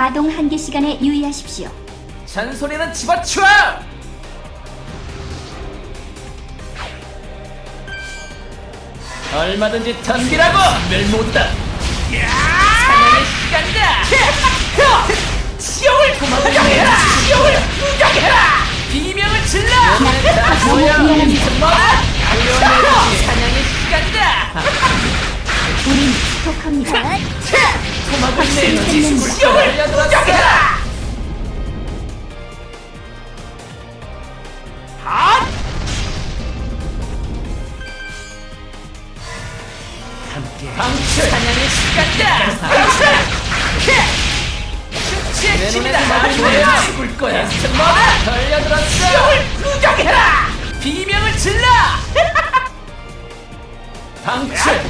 가동 한계 시간에 유의하십시오. 잔소리는 집어치워! 얼마든지 덤비라고! 멸모드다! 사냥의 시간이다! 시험을 구멍해라! 시험을 구경해라! 비명을 질러! 다 뭐야? 뭐라? 토막을 내는 끝냅니다. 시험을 구경해라! 함께 방출! 사냥의 시간이다. 축제의 춤이다 뭐야. 죽을 거야. 뭐다 걸려들었어. 시험을 구경해라 비명을 질러! 방출!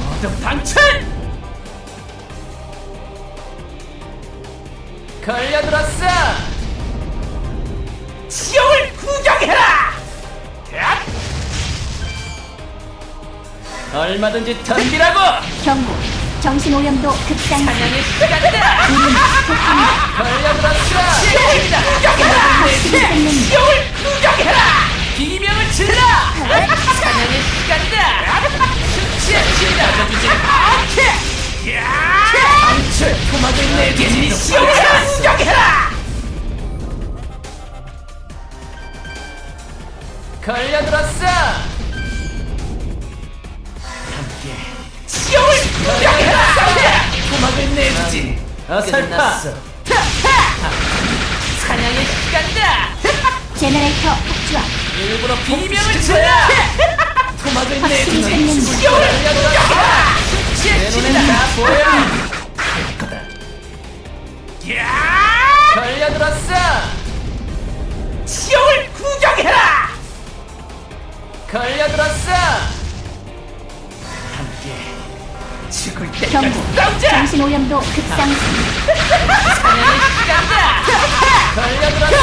모두 방출 걸려들었어. 시험을 구경해라! 얼마든지 덤비라고! 경고. 정신 오염도 급상. 사냥의 시간이다 우린. 걸려들었어! 시험이다 구경해라! 시험을 구경해라! 비명을 질러! 사냥의 시간이다 숙취의 시다 방 걸려들었어! 함께. 시험을 구경해라! 토막을 내주지! 어설파! 사냥의 시간이다! 제너레이터 폭주함. 일부러 비명을 질러 토막을 확실히 내주지 끝냅니다. 시험을 구경해라! 숙취의 시다! 보여. 걸려들었어 걸려들었어! 함께 죽을 때까지 경고. 싸우자! 정신 오염도 급상승. 사냥의 시간이다 걸려들었어!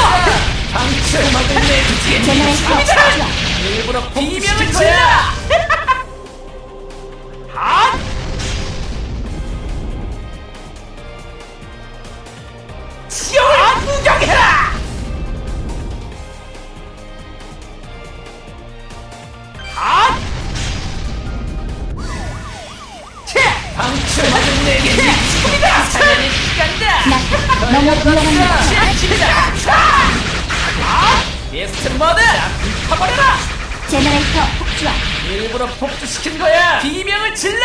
방출 음악을 내주지! 제너레이터 폭주함. 일부러 비명을 질러 음악을 내게 지금이다 사냥의 시간이다 나 너무 위험합니다. 시작입니다 게스트 모드 불타버려라 제너레이터 폭주함. 일부러 폭주시킨 거야 비명을 질러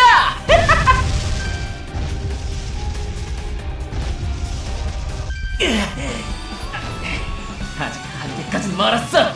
아직 한계까진 멀었어